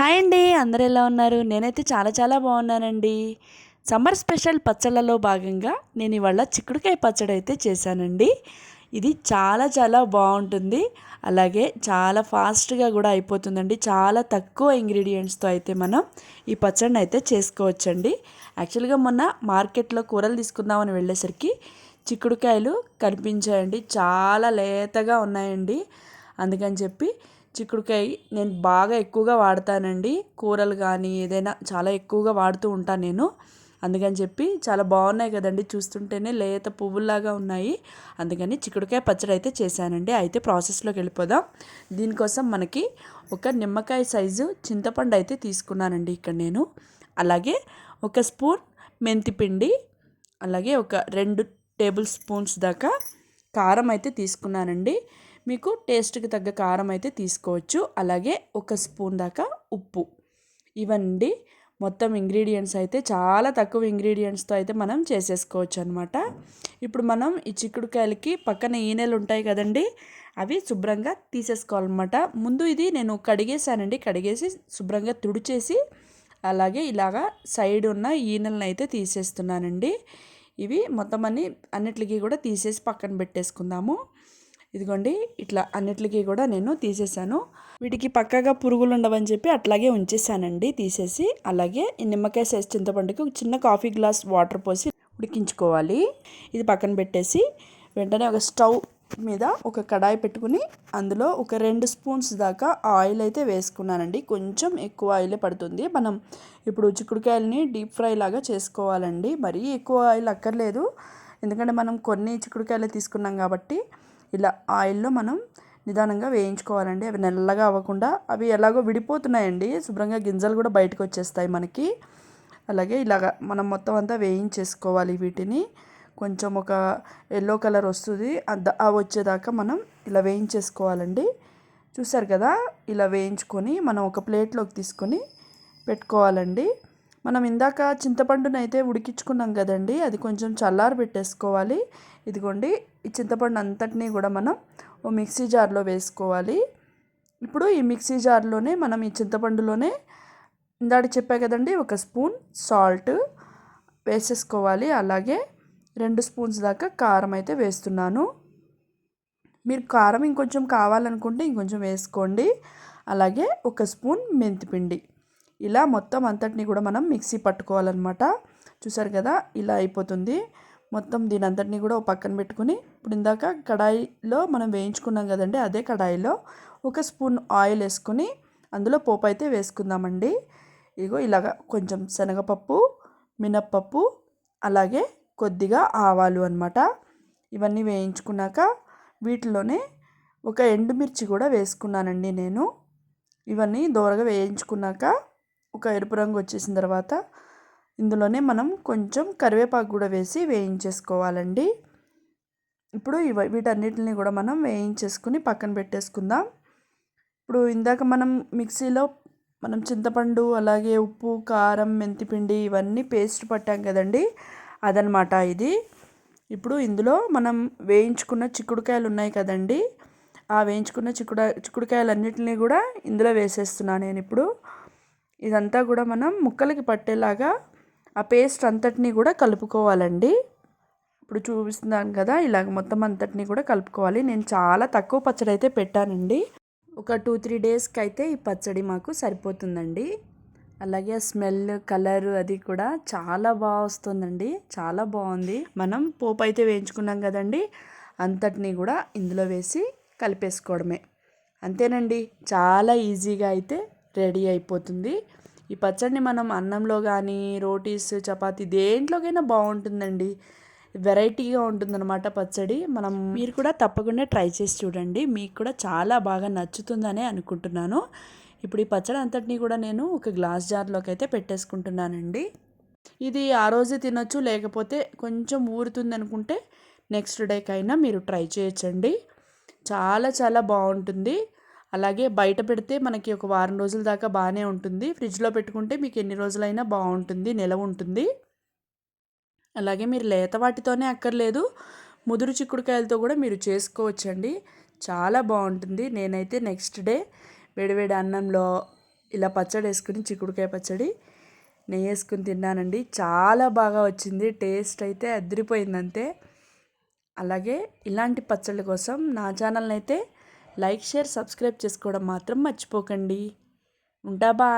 Hi అండి అందరు ఎలా ఉన్నారు? నేనైతే చాలా చాలా బాగున్నానండి. సమ్మర్ స్పెషల్ పచ్చళ్ళలో భాగంగా నేను ఇవాళ చిక్కుడుకాయ పచ్చడి అయితే చేశానండి. ఇది చాలా చాలా బాగుంటుంది. అలాగే చాలా ఫాస్ట్గా కూడా అయిపోతుందండి. చాలా తక్కువ ఇంగ్రీడియంట్స్తో అయితే మనం ఈ పచ్చడిని అయితే చేసుకోవచ్చండి. యాక్చువల్గా మొన్న మార్కెట్లో కూరలు తీసుకుందామని వెళ్ళేసరికి చిక్కుడుకాయలు కనిపించాయండి. చాలా లేతగా ఉన్నాయండి. అందుకని చెప్పి చిక్కుడుకాయ నేను బాగా ఎక్కువగా వాడతానండి. కూరలు కానీ ఏదైనా చాలా ఎక్కువగా వాడుతూ ఉంటాను నేను. అందుకని చెప్పి చాలా బాగున్నాయి కదండి చూస్తుంటేనే లేత పువ్వుల్లాగా ఉన్నాయి. అందుకని చిక్కుడుకాయ పచ్చడి అయితే చేశానండి. అయితే ప్రాసెస్లోకి వెళ్ళిపోదాం. దీనికోసం మనకి ఒక నిమ్మకాయ సైజు చింతపండు అయితే తీసుకున్నానండి ఇక్కడ నేను. అలాగే ఒక స్పూన్ మెంతిపిండి అలాగే ఒక రెండు టేబుల్ స్పూన్స్ దాకా కారం అయితే తీసుకున్నానండి. మీకు టేస్ట్కి తగ్గ కారం అయితే తీసుకోవచ్చు. అలాగే ఒక స్పూన్ దాకా ఉప్పు. ఇవండి మొత్తం ఇంగ్రీడియంట్స్ అయితే చాలా తక్కువ ఇంగ్రీడియంట్స్తో అయితే మనం చేసేసుకోవచ్చు అనమాట ఇప్పుడు మనం ఈ చిక్కుడుకాయలకి పక్కన ఈనెలు ఉంటాయి కదండి అవి శుభ్రంగా తీసేసుకోవాలన్నమాట. ముందు ఇది నేను కడిగేసానండి కడిగేసి శుభ్రంగా తుడిచేసి అలాగే ఇలాగా సైడ్ ఉన్న ఈనెలను అయితే తీసేస్తున్నానండి. ఇవి మొత్తం అన్ని అన్నిటికీ కూడా తీసేసి పక్కన పెట్టేసుకుందాము. ఇదిగోండి ఇట్లా అన్నిటికీ కూడా నేను తీసేసాను. వీటికి పక్కగా పురుగులు ఉండవని చెప్పి అట్లాగే ఉంచేసానండి తీసేసి. అలాగే ఈ నిమ్మకాయ సైజ్ చింతపండుకి ఒక చిన్న కాఫీ గ్లాస్ వాటర్ పోసి ఉడికించుకోవాలి. ఇది పక్కన పెట్టేసి వెంటనే ఒక స్టవ్ మీద ఒక కడాయి పెట్టుకుని అందులో ఒక రెండు స్పూన్స్ దాకా ఆయిల్ అయితే వేసుకున్నానండి. కొంచెం ఎక్కువ ఆయిలే పడుతుంది. మనం ఇప్పుడు చిక్కుడుకాయలని డీప్ ఫ్రై లాగా చేసుకోవాలండి. మరీ ఎక్కువ ఆయిల్ అక్కర్లేదు. ఎందుకంటే మనం కొన్ని చిక్కుడుకాయలు తీసుకున్నాం కాబట్టి ఇలా ఆయిల్లో మనం నిదానంగా వేయించుకోవాలండి. అవి నల్లగా అవ్వకుండా అవి ఎలాగో విడిపోతున్నాయండి. శుభ్రంగా గింజలు కూడా బయటకు వచ్చేస్తాయి మనకి. అలాగే ఇలాగ మనం మొత్తం అంతా వేయించేసుకోవాలి వీటిని. కొంచెం ఒక ఎల్లో కలర్ వస్తుంది. అవి వచ్చేదాకా మనం ఇలా వేయించేసుకోవాలండి. చూసారు కదా? ఇలా వేయించుకొని మనం ఒక ప్లేట్లోకి తీసుకొని పెట్టుకోవాలండి. మనం ఇందాక చింతపండునైతే ఉడికించుకున్నాం కదండి అది కొంచెం చల్లారి పెట్టేసుకోవాలి. ఇదిగోండి ఈ చింతపండు అంతటినీ కూడా మనం ఓ మిక్సీ జార్లో వేసుకోవాలి. ఇప్పుడు ఈ మిక్సీ జార్లోనే మనం ఈ చింతపండులోనే ఇందాక చెప్పా కదండి ఒక స్పూన్ సాల్ట్ వేసేసుకోవాలి. అలాగే రెండు స్పూన్స్ దాకా కారం అయితే వేస్తున్నాను. మీరు కారం ఇంకొంచెం కావాలనుకుంటే ఇంకొంచెం వేసుకోండి. అలాగే ఒక స్పూన్ మెంతిపిండి. ఇలా మొత్తం అంతటిని కూడా మనం మిక్సీ పట్టుకోవాలన్నమాట. చూసారు కదా ఇలా అయిపోతుంది. మొత్తం దీని అంతటిని కూడా పక్కన పెట్టుకుని ఇప్పుడు ఇందాక కడాయిలో మనం వేయించుకున్నాం కదండి అదే కడాయిలో ఒక స్పూన్ ఆయిల్ వేసుకుని అందులో పోపు అయితే వేసుకుందామండి. ఇగో ఇలాగ కొంచెం శనగపప్పు మినప్పప్పు అలాగే కొద్దిగా ఆవాలు అనమాట ఇవన్నీ వేయించుకున్నాక వీటిలోనే ఒక ఎండుమిర్చి కూడా వేసుకున్నానండి నేను. ఇవన్నీ దోరగా వేయించుకున్నాక ఒక ఎరుపు రంగు వచ్చేసిన తర్వాత ఇందులోనే మనం కొంచెం కరివేపాకు కూడా వేసి వేయించేసుకోవాలండి. ఇప్పుడు ఇవ వీటన్నిటిని కూడా మనం వేయించేసుకుని పక్కన పెట్టేసుకుందాం. ఇప్పుడు ఇందాక మనం మిక్సీలో మనం చింతపండు అలాగే ఉప్పు కారం మెంతిపిండి ఇవన్నీ పేస్ట్ పట్టాం కదండి అదనమాట ఇది. ఇప్పుడు ఇందులో మనం వేయించుకున్న చిక్కుడుకాయలు ఉన్నాయి కదండి ఆ వేయించుకున్న చిక్కుడు చిక్కుడుకాయలన్నిటిని కూడా ఇందులో వేసేస్తున్నాను నేను ఇప్పుడు. ఇదంతా కూడా మనం ముక్కలకి పట్టేలాగా ఆ పేస్ట్ అంతటినీ కూడా కలుపుకోవాలండి. ఇప్పుడు చూపిస్తున్నాను కదా ఇలాగ మొత్తం అంతటినీ కూడా కలుపుకోవాలి. నేను చాలా తక్కువ పచ్చడి అయితే పెట్టానండి. ఒక టూ త్రీ డేస్కి అయితే ఈ పచ్చడి మాకు సరిపోతుందండి. అలాగే స్మెల్ కలర్ అది కూడా చాలా బాగా వస్తుందండి. చాలా బాగుంది. మనం పోపు అయితే వేయించుకున్నాం కదండి అంతటినీ కూడా ఇందులో వేసి కలిపేసుకోవడమే. అంతేనండి. చాలా ఈజీగా అయితే రెడీ అయిపోతుంది. ఈ పచ్చడిని మనం అన్నంలో కానీ రోటీస్ చపాతీ దేంట్లోకైనా బాగుంటుందండి వెరైటీగా ఉంటుందన్నమాట పచ్చడి. మనం మీరు కూడా తప్పకుండా ట్రై చేసి చూడండి. మీకు కూడా చాలా బాగా నచ్చుతుందనే అనుకుంటున్నాను. ఇప్పుడు ఈ పచ్చడి అంతటినీ కూడా నేను ఒక గ్లాస్ జార్లోకి అయితే పెట్టేసుకుంటున్నానండి. ఇది ఆ రోజే తినొచ్చు లేకపోతే కొంచెం ఊరుతుంది అనుకుంటే నెక్స్ట్ డేకైనా మీరు ట్రై చేయొచ్చండి. చాలా చాలా బాగుంటుంది అలాగే బయట పెడితే మనకి ఒక వారం రోజుల దాకా బాగానే ఉంటుంది. ఫ్రిడ్జ్లో పెట్టుకుంటే మీకు ఎన్ని రోజులైనా బాగుంటుంది నిలవ ఉంటుంది. అలాగే మీరు లేత వాటితోనే అక్కర్లేదు. ముదురు చిక్కుడుకాయలతో కూడా మీరు చేసుకోవచ్చండి. చాలా బాగుంటుంది నేనైతే నెక్స్ట్ డే వేడివేడి అన్నంలో ఇలా పచ్చడి వేసుకుని చిక్కుడుకాయ పచ్చడి నెయ్యి వేసుకుని తిన్నానండి. చాలా బాగా వచ్చింది. టేస్ట్ అయితే అదిరిపోయిందంతే. అలాగే ఇలాంటి పచ్చళ్ళ కోసం నా ఛానల్ని అయితే లైక్ షేర్ సబ్స్క్రైబ్ చేసుకోవడం మాత్రం మర్చిపోకండి. ఉంటా బాయ్.